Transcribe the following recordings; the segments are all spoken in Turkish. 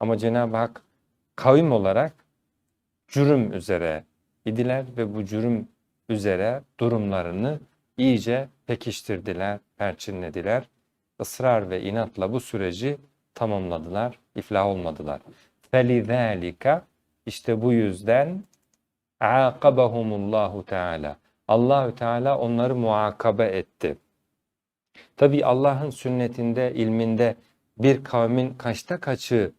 Ama Cenab-ı Hak kavim olarak cürüm üzere idiler ve bu cürüm üzere durumlarını iyice pekiştirdiler, perçinlediler. Israr ve inatla bu süreci tamamladılar, iflah olmadılar. فَلِذَٰلِكَ işte bu yüzden aqabahumullahu Teala. Allahü Teala onları muakabe etti. Tabi Allah'ın sünnetinde, ilminde bir kavmin kaçta kaçı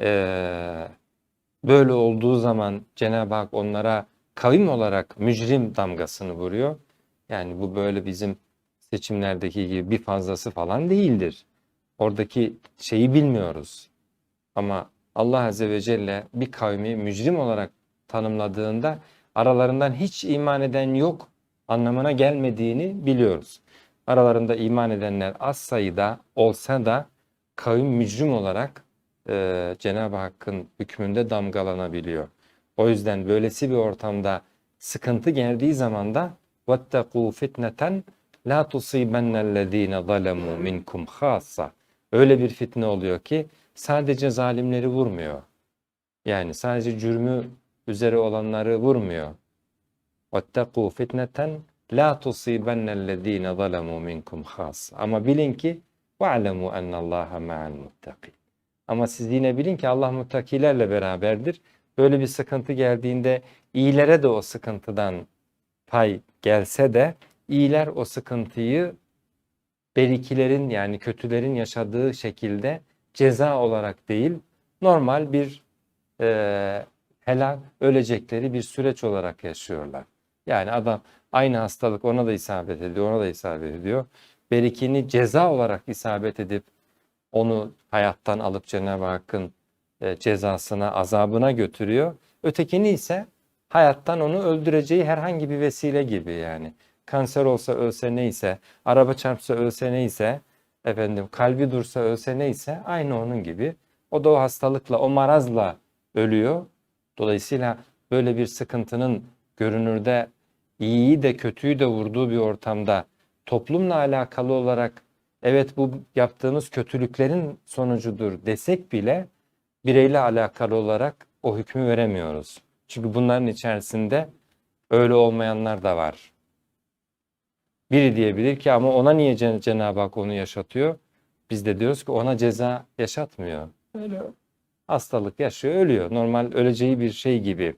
eee, böyle olduğu zaman Cenab-ı Hak onlara kavim olarak mücrim damgasını vuruyor. Yani bu böyle bizim seçimlerdeki gibi bir fazlası falan değildir. Oradaki şeyi bilmiyoruz. Ama Allah Azze ve Celle bir kavmi mücrim olarak tanımladığında aralarından hiç iman eden yok anlamına gelmediğini biliyoruz. Aralarında iman edenler az sayıda olsa da kavim mücrim olarak e, Cenab-ı Hakk'ın hükmünde damgalanabiliyor. O yüzden böylesi bir ortamda sıkıntı geldiği zaman da وَاتَّقُوا فِتْنَةً لَا تُصِيبَنَّ الَّذ۪ينَ ظَلَمُوا مِنْكُمْ خَاصَّ Öyle bir fitne oluyor ki sadece zalimleri vurmuyor. Yani sadece cürmü üzere olanları vurmuyor. وَاتَّقُوا فِتْنَةً لَا تُصِيبَنَّ الَّذ۪ينَ ظَلَمُوا مِنْكُمْ خَاصَّ Ama bilin ki وَعْلَمُوا اَنَّ اللّٰهَ مَعَ الْمُتَّقِينَ ama siz yine bilin ki Allah muttakilerle beraberdir. Böyle bir sıkıntı geldiğinde iyilere de o sıkıntıdan pay gelse de iyiler o sıkıntıyı berikilerin yani kötülerin yaşadığı şekilde ceza olarak değil normal bir e, helal ölecekleri bir süreç olarak yaşıyorlar. Yani adam aynı hastalık ona da isabet ediyor, ona da isabet ediyor. Berikini ceza olarak isabet edip onu hayattan alıp Cenab-ı Hakk'ın e, cezasına, azabına götürüyor. Ötekini ise hayattan onu öldüreceği herhangi bir vesile gibi yani. Kanser olsa ölse neyse, araba çarpsa ölse neyse, efendim kalbi dursa ölse neyse aynı onun gibi. O da o hastalıkla, o marazla ölüyor. Dolayısıyla böyle bir sıkıntının görünürde iyiyi de kötüyü de vurduğu bir ortamda toplumla alakalı olarak evet bu yaptığımız kötülüklerin sonucudur desek bile bireyle alakalı olarak o hükmü veremiyoruz. Çünkü bunların içerisinde öyle olmayanlar da var. Biri diyebilir ki ama ona niye Cen- Cenab-ı Hak onu yaşatıyor? Biz de diyoruz ki ona ceza yaşatmıyor. Öyle hastalık yaşıyor, ölüyor. Normal öleceği bir şey gibi.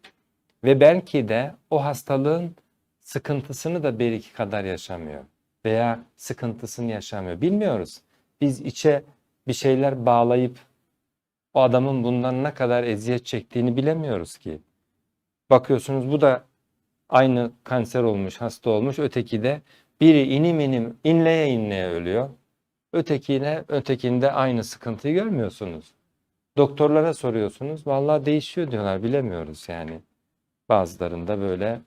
Ve belki de o hastalığın sıkıntısını da belki kadar yaşamıyor. Veya sıkıntısını yaşamıyor. Bilmiyoruz. Biz içe bir şeyler bağlayıp o adamın bundan ne kadar eziyet çektiğini bilemiyoruz ki. Bakıyorsunuz bu da aynı kanser olmuş, hasta olmuş. Öteki de biri inim inim inleye inleye ölüyor. Ötekine, ötekinde aynı sıkıntıyı görmüyorsunuz. Doktorlara soruyorsunuz. Vallahi değişiyor diyorlar. Bilemiyoruz yani. Bazılarında böyle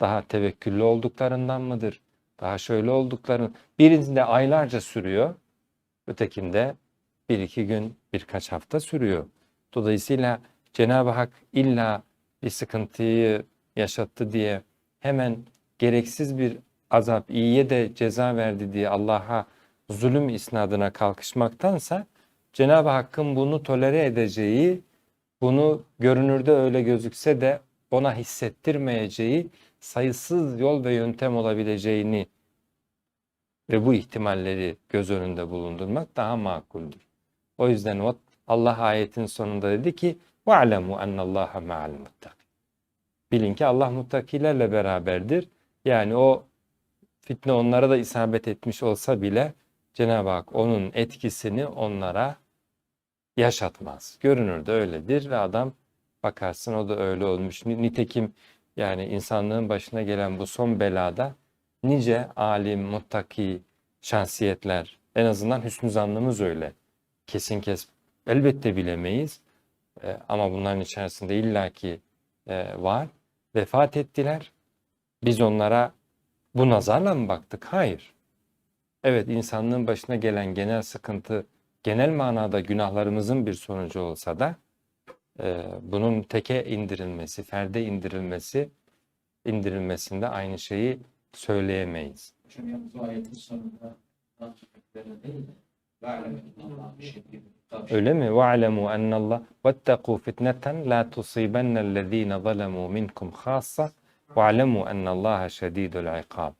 daha tevekküllü olduklarından mıdır? Daha şöyle oldukların. Birinde aylarca sürüyor. Ötekinde bir iki gün, birkaç hafta sürüyor. Dolayısıyla Cenab-ı Hak illa bir sıkıntıyı yaşattı diye hemen gereksiz bir azap, iyiye de ceza verdi diye Allah'a zulüm isnadına kalkışmaktansa Cenab-ı Hakk'ın bunu tolere edeceği, bunu görünürde öyle gözükse de ona hissettirmeyeceği sayısız yol ve yöntem olabileceğini ve bu ihtimalleri göz önünde bulundurmak daha makuldür. O yüzden o Allah ayetin sonunda dedi ki وَعْلَمُوا اَنَّ اللّٰهَ مَعَ الْمُتَّقِينَ Bilin ki Allah muttakilerle beraberdir. Yani o fitne onlara da isabet etmiş olsa bile Cenab-ı Hak onun etkisini onlara yaşatmaz. Görünürde öyledir ve adam bakarsın o da öyle olmuş. Ni- Nitekim yani insanlığın başına gelen bu son belada nice alim, muttaki şahsiyetler en azından hüsnü zannımız öyle. Kesin kes elbette bilemeyiz. E, ama bunların içerisinde illaki e, var. Vefat ettiler. Biz onlara bu nazarla mı baktık? Hayır. Evet insanlığın başına gelen genel sıkıntı genel manada günahlarımızın bir sonucu olsa da bunun teke indirilmesi, ferde indirilmesi indirilmesinde aynı şeyi söyleyemeyiz. Hocam yalnız o ayetin sonunda Allah'ın sözlerine değil de "Ve'lem Allah'ın şekil Tabii. Öyle mi? وَاعْلَمُوا اَنَّ اللّٰهِ وَاتَّقُوا فِتْنَةً لَا تُصِيبَنَّ الَّذ۪ينَ ظَلَمُوا مِنْكُمْ خَاصَّةً وَاعْلَمُوا اَنَّ اللّٰهَ شَد۪يدُ الْعِقَابِ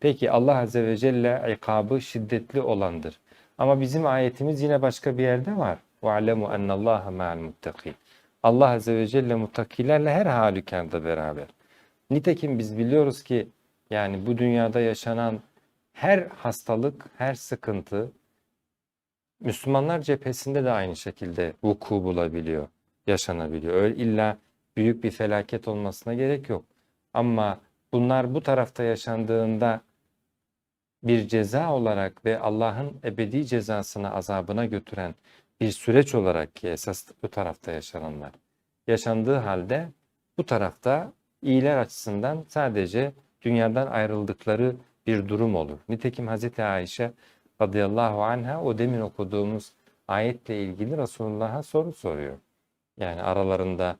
Peki Allah Azze ve Celle ikabı şiddetli olandır. Ama bizim ayetimiz yine başka bir yerde var. وَاعْلَمُوا اَنَّ اللّٰهَ مَعَ الْمُتَّقِينَ Allah Azze ve Celle muttakilerle her halükarda beraber. Nitekim biz biliyoruz ki yani bu dünyada yaşanan her hastalık, her sıkıntı Müslümanlar cephesinde de aynı şekilde vuku bulabiliyor, yaşanabiliyor. Öyle illa büyük bir felaket olmasına gerek yok. Ama bunlar bu tarafta yaşandığında bir ceza olarak ve Allah'ın ebedi cezasına, azabına götüren bir süreç olarak ki esas bu tarafta yaşananlar yaşandığı halde bu tarafta iyiler açısından sadece dünyadan ayrıldıkları bir durum olur. Nitekim Hazreti Ayşe radıyallahu anha o demin okuduğumuz ayetle ilgili Resulullah'a soru soruyor. Yani aralarında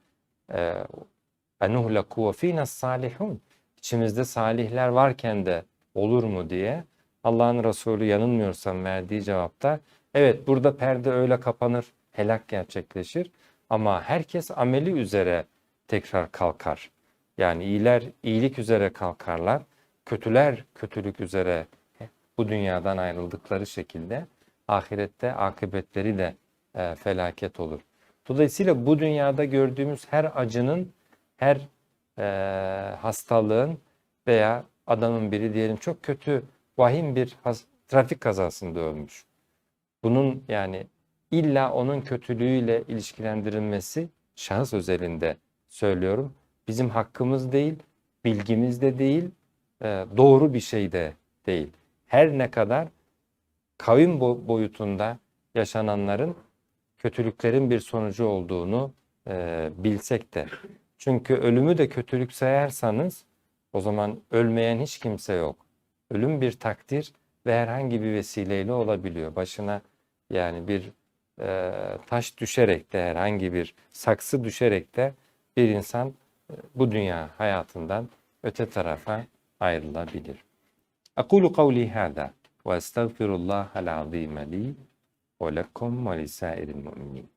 enuhlaku ve salihun içimizde salihler varken de olur mu diye Allah'ın Resulü yanılmıyorsam verdiği cevapta evet burada perde öyle kapanır, helak gerçekleşir ama herkes ameli üzere tekrar kalkar. Yani iyiler iyilik üzere kalkarlar, kötüler kötülük üzere bu dünyadan ayrıldıkları şekilde ahirette akıbetleri de e, felaket olur. Dolayısıyla bu dünyada gördüğümüz her acının, her e, hastalığın veya adamın biri diyelim çok kötü, vahim bir has- trafik kazasında ölmüş. Bunun yani illa onun kötülüğüyle ilişkilendirilmesi şahıs özelinde söylüyorum. Bizim hakkımız değil, bilgimiz de değil, e, doğru bir şey de değil. Her ne kadar kavim bo- boyutunda yaşananların kötülüklerin bir sonucu olduğunu e, bilsek de. Çünkü ölümü de kötülük sayarsanız o zaman ölmeyen hiç kimse yok. Ölüm bir takdir ve herhangi bir vesileyle olabiliyor. Başına yani bir e, taş düşerek de herhangi bir saksı düşerek de bir insan e, bu dünya hayatından öte tarafa ayrılabilir. Akulu kavli hada ve estağfirullah al azim li ve lekum ve lisairil mu'minin.